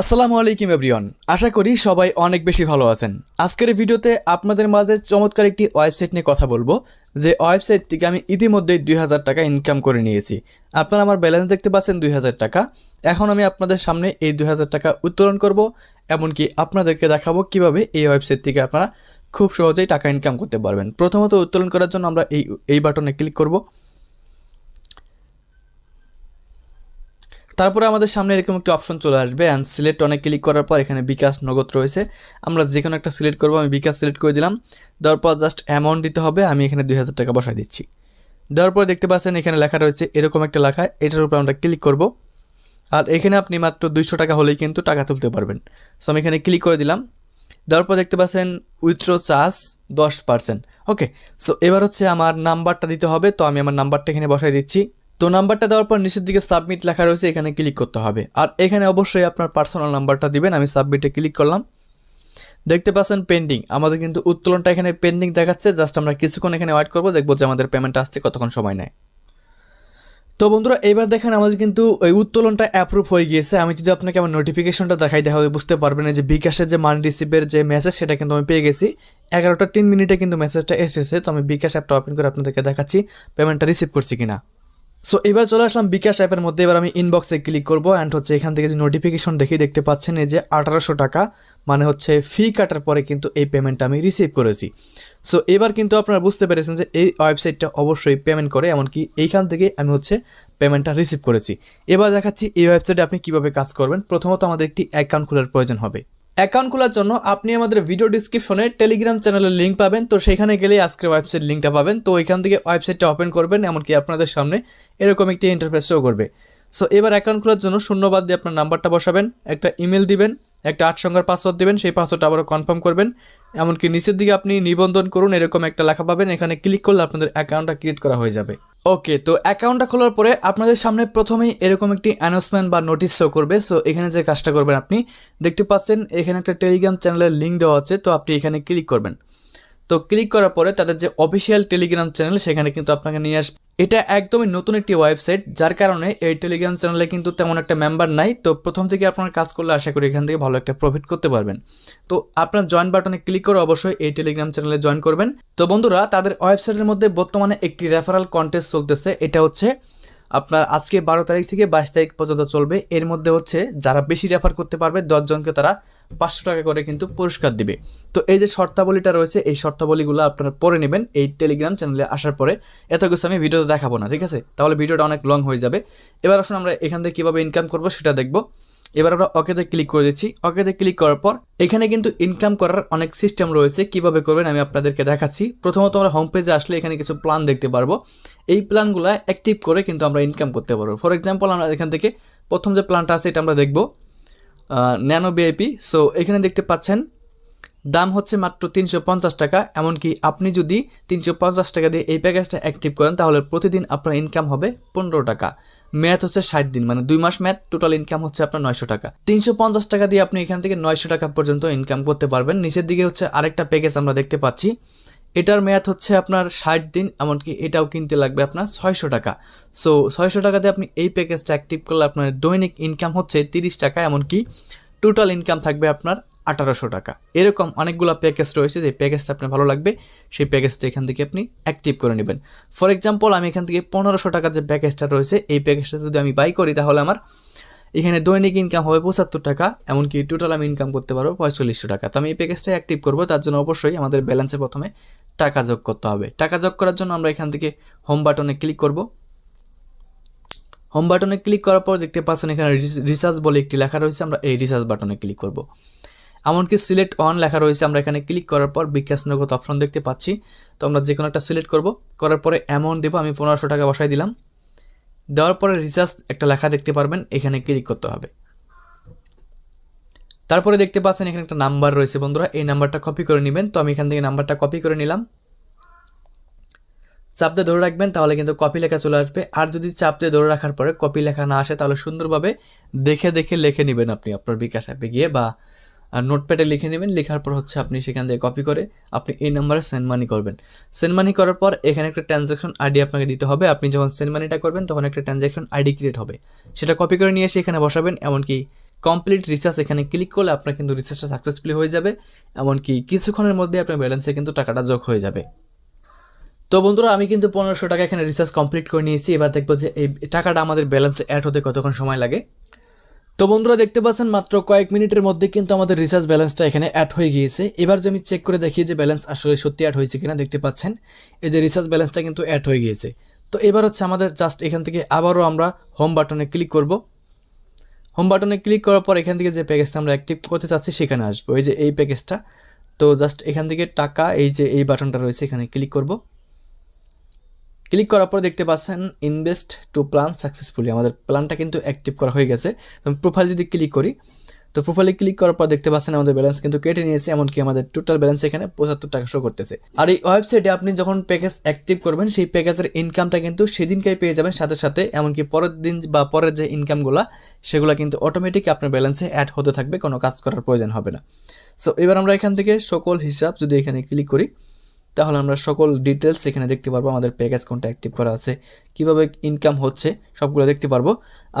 আসসালামু আলাইকুম, এভরিওয়ান। আশা করি সবাই অনেক বেশি ভালো আছেন। আজকের ভিডিওতে আপনাদের মাঝে চমৎকার একটি ওয়েবসাইট নিয়ে কথা বলব। যে ওয়েবসাইট থেকে আমি ইতিমধ্যেই দুই হাজার টাকা ইনকাম করে নিয়েছি। আপনারা আমার ব্যালেন্স দেখতে পাচ্ছেন দুই হাজার টাকা। এখন আমি আপনাদের সামনে এই দুই হাজার টাকা উত্তোলন করব, এমনকি আপনাদেরকে দেখাবো কীভাবে এই ওয়েবসাইট থেকে আপনারা খুব সহজেই টাকা ইনকাম করতে পারবেন। প্রথমত উত্তোলন করার জন্য আমরা এই এই বাটনে ক্লিক করব। তারপরে আমাদের সামনে এরকম একটি অপশন চলে আসবে অ্যান্ড সিলেক্ট অনেক ক্লিক করার পর এখানে বিকাশ নগদ রয়েছে। আমরা যে কোনো একটা সিলেক্ট করব, আমি বিকাশ সিলেক্ট করে দিলাম। দেওয়ার পর জাস্ট অ্যামাউন্ট দিতে হবে, আমি এখানে দুই হাজার টাকা বসাই দিচ্ছি। দেওয়ার পর দেখতে পাচ্ছেন এখানে লেখা রয়েছে এরকম একটা লেখা, এটার উপর আমরা ক্লিক করব। আর এখানে আপনি মাত্র দুইশো টাকা হলেই কিন্তু টাকা তুলতে পারবেন। সো আমি এখানে ক্লিক করে দিলাম। দেওয়ার পর দেখতে পাচ্ছেন উইথড্র চার্জ দশ পার্সেন্ট ওকে সো এবার হচ্ছে আমার নাম্বারটা দিতে হবে, তো আমি আমার নাম্বারটা এখানে বসাই দিচ্ছি। তো নাম্বারটা দেওয়ার পর নিচের দিকে সাবমিট লেখা রয়েছে, এখানে ক্লিক করতে হবে। আর এখানে অবশ্যই আপনার পার্সোনাল নাম্বারটা দিবেন, আমি সাবমিটে ক্লিক করলাম। দেখতে পাচ্ছেন পেন্ডিং, আমাদের কিন্তু উত্তোলনটা এখানে পেন্ডিং দেখাচ্ছে, জাস্ট আমরা কিছুক্ষণ এখানে ওয়েট করব, দেখব যে আমাদের পেমেন্ট আসছে কতক্ষণ সময় নেয়। তো বন্ধুরা, এবার দেখেন আমাদের কিন্তু ওই উত্তোলনটা অ্যাপ্রুভ হয়ে গিয়েছে। আমি যদি আপনাকে আমার নোটিফিকেশনটা দেখাই দেখাবে বুঝতে পারবেন যে বিকাশের যে মানি রিসিভের যে মেসেজ সেটা কিন্তু আমি পেয়ে গেছি। এগারোটা তিন মিনিটে কিন্তু মেসেজটা এসেছে, তো আমি বিকাশ অ্যাপটা ওপেন করে আপনাদেরকে দেখাচ্ছি পেমেন্টটা রিসিভ করছি কিনা। সো এবার চলে আসলাম বিকাশ অ্যাপের মধ্যে। এবার আমি ইনবক্সে ক্লিক করব অ্যান্ড হচ্ছে এখান থেকে যে নোটিফিকেশন দেখি, দেখতে পাচ্ছেন এই যে আঠারোশো টাকা মানে হচ্ছে ফি কাটার পরে কিন্তু এই পেমেন্টটা আমি রিসিভ করেছি। সো এবার কিন্তু আপনারা বুঝতে পেরেছেন যে এই ওয়েবসাইটটা অবশ্যই পেমেন্ট করে, এমনকি এইখান থেকে আমি হচ্ছে পেমেন্টটা রিসিভ করেছি। এবার দেখাচ্ছি এই ওয়েবসাইটে আপনি কীভাবে কাজ করবেন। প্রথমত আমাদের একটি অ্যাকাউন্ট খোলার প্রয়োজন হবে। অ্যাকাউন্ট খোলার জন্য আপনি আমাদের ভিডিও ডিসক্রিপশনে টেলিগ্রাম চ্যানেলের লিঙ্ক পাবেন। তো সেখানে গেলেই আজকের ওয়েবসাইট লিঙ্কটা পাবেন। তো এখান থেকে ওয়েবসাইটটা ওপেন করবেন, এমনকি আপনাদের সামনে এরকম একটি ইন্টারফেস শো করবে। সো এবার অ্যাকাউন্ট খোলার জন্য শূন্যবাদ দিয়ে আপনার নাম্বারটা বসাবেন, একটা ইমেল দিবেন। একটা আট সংখ্যার পাসওয়ার্ড দেবেন, সেই পাসওয়ার্ডটা আবারও কনফার্ম করবেন। এমনকি নিচের দিকে আপনি নিবন্ধন করুন, এরকম একটা লেখা পাবেন, এখানে ক্লিক করলে আপনাদের অ্যাকাউন্টটা ক্রিয়েট করা হয়ে যাবে। ওকে তো অ্যাকাউন্টটা খোলার পরে আপনাদের সামনে প্রথমেই এরকম একটি অ্যানাউন্সমেন্ট বা নোটিশ শো করবে। সো এখানে যে কাজটা করবেন আপনি, দেখতে পাচ্ছেন, এখানে একটা টেলিগ্রাম চ্যানেলের লিঙ্ক দেওয়া আছে, তো আপনি এখানে ক্লিক করবেন। তো ক্লিক করার পরে তাদের যে অফিসিয়াল টেলিগ্রাম চ্যানেল সেখানে কিন্তু আপনাকে নিয়ে আসবে। এটা একদমই নতুন একটি ওয়েবসাইট যার কারণে এই টেলিগ্রাম চ্যানেলে কিন্তু তেমন একটা মেম্বার নাই। তো প্রথম থেকে আপনার কাজ করলে আশা করি এখান থেকে ভালো একটা প্রফিট করতে পারবেন। তো আপনার জয়েন বাটনে ক্লিক করে অবশ্যই এই টেলিগ্রাম চ্যানেলে জয়েন করবেন। তো বন্ধুরা, তাদের ওয়েবসাইটের মধ্যে বর্তমানে একটি রেফারাল কন্টেস্ট চলতেছে। এটা হচ্ছে আপনার আজকে বারো তারিখ থেকে বাইশ তারিখ পর্যন্ত চলবে। এর মধ্যে হচ্ছে যারা বেশি রেফার করতে পারবে, দশজনকে তারা পাঁচশো টাকা করে কিন্তু পুরস্কার দিবে। তো এই যে শর্তাবলীটা রয়েছে, এই শর্তাবলীগুলো আপনারা পরে নেবেন এই টেলিগ্রাম চ্যানেলে আসার পরে। এত কিছু আমি ভিডিওতে দেখাবো না, ঠিক আছে? তাহলে ভিডিওটা অনেক লং হয়ে যাবে। এবার আসুন আমরা এখান থেকে কীভাবে ইনকাম করব সেটা দেখব। এবার আমরা অকেতে ক্লিক করে দিচ্ছি। অকেতে ক্লিক করার পর এখানে কিন্তু ইনকাম করার অনেক সিস্টেম রয়েছে। কীভাবে করবেন আমি আপনাদেরকে দেখাচ্ছি। প্রথমত আমরা হোম পেজে আসলে এখানে কিছু প্ল্যান দেখতে পারব। এই প্ল্যানগুলো অ্যাক্টিভ করে কিন্তু আমরা ইনকাম করতে পারব। ফর এক্সাম্পল আমরা এখান থেকে প্রথম যে প্ল্যানটা আছে, এটা আমরা দেখব। ন্যানো বিআইপি সো এখানে দেখতে পাচ্ছেন দাম হচ্ছে মাত্র তিনশো পঞ্চাশ টাকা, এমনকি আপনি যদি তিনশো পঞ্চাশ টাকা দিয়ে এই প্যাকেজটা অ্যাক্টিভ করেন, তাহলে প্রতিদিন আপনার ইনকাম হবে পনেরো টাকা। ম্যাথ হচ্ছে ষাট দিন মানে দুই মাস ম্যাথ টোটাল ইনকাম হচ্ছে আপনার নয়শো টাকা। তিনশো পঞ্চাশ টাকা দিয়ে আপনি এখান থেকে নয়শো টাকা পর্যন্ত ইনকাম করতে পারবেন। নিচের দিকে হচ্ছে আরেকটা প্যাকেজ আমরা দেখতে পাচ্ছি। এটার মেয়াদ হচ্ছে আপনার ষাট দিন, এমনকি এটাও কিনতে লাগবে আপনার ছয়শো টাকা। সো ছয়শো টাকা দিয়ে আপনি এই প্যাকেজটা অ্যাক্টিভ করলে আপনার দৈনিক ইনকাম হচ্ছে তিরিশ টাকা, এমনকি টোটাল ইনকাম থাকবে আপনার আঠারোশো টাকা। এরকম অনেকগুলো প্যাকেজ রয়েছে, যে প্যাকেজটা আপনার ভালো লাগবে, সেই প্যাকেজটা এখান থেকে আপনি অ্যাক্টিভ করে নেবেন। ফর এক্সাম্পল আমি এখান থেকে পনেরোশো টাকা যে প্যাকেজটা রয়েছে, এই প্যাকেজটা যদি আমি বাই করি, তাহলে আমার এখানে দৈনিক ইনকাম হবে পঁচাত্তর টাকা, এমনকি টোটাল আমি ইনকাম করতে পারব পঁয়তাল্লিশশো টাকা। তো আমি এই প্যাকেজটা অ্যাক্টিভ করব, তার জন্য অবশ্যই আমাদের ব্যালেন্সে প্রথমে টাকা যোগ করতে হবে। টাকা যোগ করার জন্য আমরা এখান থেকে হোম বাটনে ক্লিক করব। হোম বাটনে ক্লিক করার পর দেখতে পাচ্ছেন এখানে রিসার্চ বলে একটি লেখা রয়েছে, আমরা এই রিসার্চ বাটনে ক্লিক করব। এমনকি সিলেক্ট অন লেখা রয়েছে, আমরা এখানে ক্লিক করার পর বিকাশ নগদ অপশন দেখতে পাচ্ছি। তো আমরা যে কোনো একটা সিলেক্ট করব। করার পরে অ্যামাউন্ট দেবো, আমি পনেরোশো টাকা বসাই দিলাম। দেওয়ার পরে রিচার্জ একটা লেখা দেখতে পারবেন, এখানে ক্লিক করতে হবে। তারপরে দেখতে পাচ্ছেন এখানে একটা নাম্বার রয়েছে বন্ধুরা, এই নাম্বারটা কপি করে নেবেন। তো আমি এখান থেকে নাম্বারটা কপি করে নিলাম। চাপ দিয়ে ধরে রাখবেন, তাহলে কিন্তু কপি লেখা চলে আসবে। আর যদি চাপ দিয়ে ধরে রাখার পরে কপি লেখা না আসে, তাহলে সুন্দরভাবে দেখে দেখে লিখে নেবেন আপনি আপনার বিকাশ অ্যাপে গিয়ে বা নোটপ্যাডে লিখে নেবেন, লেখার পর হচ্ছে আপনি সেখান থেকে কপি করে আপনি এই নাম্বারে সেন্ড মানি করবেন। সেন্ড মানি করার পর এখানে একটা ট্রানজ্যাকশন আইডি আপনাকে দিতে হবে। আপনি যখন সেন্ড মানিটা করবেন, তখন একটা ট্রানজ্যাকশন আইডি ক্রিয়েট হবে। সেটা কপি করে নিয়ে এসে এখানে বসাবেন, এমনকি কমপ্লিট রিচার্জ এখানে ক্লিক করলে আপনার কিন্তু রিচার্জটা সাকসেসফুলি হয়ে যাবে। এমনকি কিছুক্ষণের মধ্যে আপনার ব্যালেন্সে কিন্তু টাকাটা যোগ হয়ে যাবে। তো বন্ধুরা, আমি কিন্তু পনেরোশো টাকা এখানে রিচার্জ কমপ্লিট করে নিয়েছি। এবার দেখব যে এই টাকাটা আমাদের ব্যালেন্সে অ্যাড হতে কতক্ষণ সময় লাগে। তো বন্ধুরা দেখতে পাচ্ছেন মাত্র কয়েক মিনিটের মধ্যে কিন্তু আমাদের রিচার্জ ব্যালেন্সটা এখানে অ্যাড হয়ে গিয়েছে। এবার যদি আমি চেক করে দেখি যে ব্যালেন্স আসলে সত্যি অ্যাড হয়েছে কিনা, দেখতে পাচ্ছেন এই যে রিচার্জ ব্যালেন্সটা কিন্তু অ্যাড হয়ে গিয়েছে। তো এবার হচ্ছে আমাদের জাস্ট এখান থেকে আবারও আমরা হোম বাটনে ক্লিক করব। হোম বাটনে ক্লিক করার পর এখান থেকে যে প্যাকেজটা আমরা অ্যাক্টিভ করতে চাচ্ছি, সেখানে আসব। এই যে এই প্যাকেজটা তো জাস্ট এখান থেকে টাকা, এই যে এই বাটনটা রয়েছে, এখানে ক্লিক করব। ক্লিক করার পর দেখতে পাচ্ছেন ইনভেস্ট টু প্ল্যান সাকসেসফুলি আমাদের প্ল্যানটা কিন্তু অ্যাক্টিভ করা হয়ে গেছে। তো প্রোফাইল যদি ক্লিক করি, তো প্রোফাইলে ক্লিক করার পর দেখতে পাচ্ছেন আমাদের ব্যালেন্স কিন্তু কেটে নিয়েছে, এমনকি আমাদের টোটাল ব্যালেন্স এখানে পঁচাত্তর টাকা শো করতেছে। আর এই ওয়েবসাইটে আপনি যখন প্যাকেজ অ্যাক্টিভ করবেন, সেই প্যাকেজের ইনকামটা কিন্তু সেদিনকেই পেয়ে যাবেন সাথে সাথে, এমনকি পরের দিন বা পরের যে ইনকামগুলো সেগুলো কিন্তু অটোমেটিক আপনার ব্যালেন্সে অ্যাড হতে থাকবে, কোনো কাজ করার প্রয়োজন হবে না। সো এবার আমরা এখান থেকে সকল হিসাব যদি এখানে ক্লিক করি তাহলে আমরা সকল ডিটেলস এখানে দেখতে পারব, আমাদের প্যাকেজ কোনটা অ্যাক্টিভ করা আছে, কীভাবে ইনকাম হচ্ছে, সবগুলো দেখতে পারব।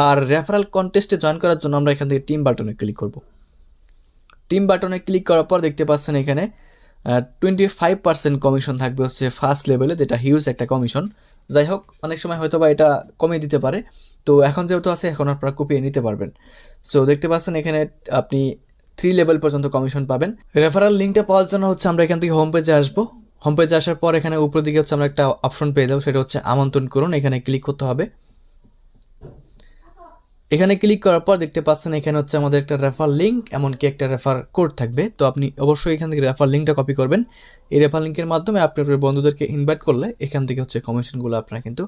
আর রেফারেল কন্টেস্টে জয়েন করার জন্য আমরা এখান থেকে টিম বাটনে ক্লিক করব। টিম বাটনে ক্লিক করার পর দেখতে পাচ্ছেন এখানে টোয়েন্টি ফাইভ পার্সেন্ট কমিশন থাকবে হচ্ছে ফার্স্ট লেভেলে যেটা হিউজ একটা কমিশন যাই হোক, অনেক সময় হয়তো বা এটা কমিয়ে দিতে পারে। তো এখন যেহেতু আছে, এখন আপনারা কপিয়ে নিতে পারবেন। সো দেখতে পাচ্ছেন এখানে আপনি থ্রি লেভেল পর্যন্ত কমিশন পাবেন। রেফারেল লিঙ্কটা পাওয়ার জন্য হচ্ছে আমরা এখান থেকে হোম পেজে আসব। হোম পেজে আসার পর এখানে উপর দিকে হচ্ছে আমরা একটা অপশন পেয়ে যাব, সেটা হচ্ছে আমন্ত্রণ করুন। এখানে ক্লিক করতে হবে। এখানে ক্লিক করার পর দেখতে পাচ্ছেন এখানে হচ্ছে আমাদের একটা রেফার লিঙ্ক এমনকি একটা রেফার কোড থাকবে। তো আপনি অবশ্যই এখান থেকে রেফার লিঙ্কটা কপি করবেন। এই রেফার লিঙ্কের মাধ্যমে আপনি আপনার বন্ধুদেরকে ইনভাইট করলে এখান থেকে হচ্ছে কমিশনগুলো আপনারা কিন্তু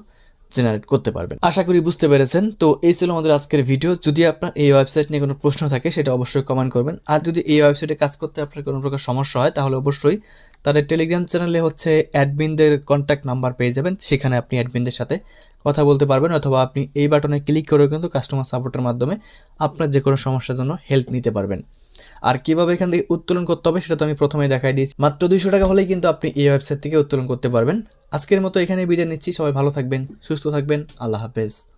জেনারেট করতে পারবেন। আশা করি বুঝতে পেরেছেন। তো এই ছিল আমাদের আজকের ভিডিও যদি আপনার এই ওয়েবসাইট নিয়ে কোনো প্রশ্ন থাকে, সেটা অবশ্যই কমেন্ট করবেন। আর যদি এই ওয়েবসাইটে কাজ করতে আপনার কোনো প্রকার সমস্যা হয়, তাহলে অবশ্যই তাদের টেলিগ্রাম চ্যানেলে হচ্ছে অ্যাডমিনদের কন্ট্যাক্ট নাম্বার পেয়ে যাবেন। সেখানে আপনি অ্যাডমিনদের সাথে কথা বলতে পারবেন অথবা আপনি এই বাটনে ক্লিক করেও কিন্তু কাস্টমার সাপোর্টের মাধ্যমে আপনার যে কোনো সমস্যার জন্য হেল্প নিতে পারবেন। আর কীভাবে এখান থেকে উত্তোলন করতে হবে সেটা তো আমি প্রথমে দেখাই দিয়েছি। মাত্র দুইশো টাকা হলেই কিন্তু আপনি এই ওয়েবসাইট থেকে উত্তোলন করতে পারবেন। আজকের মতো এখানে বিদায় নিচ্ছি। সবাই ভালো থাকবেন, সুস্থ থাকবেন। আল্লাহ হাফেজ।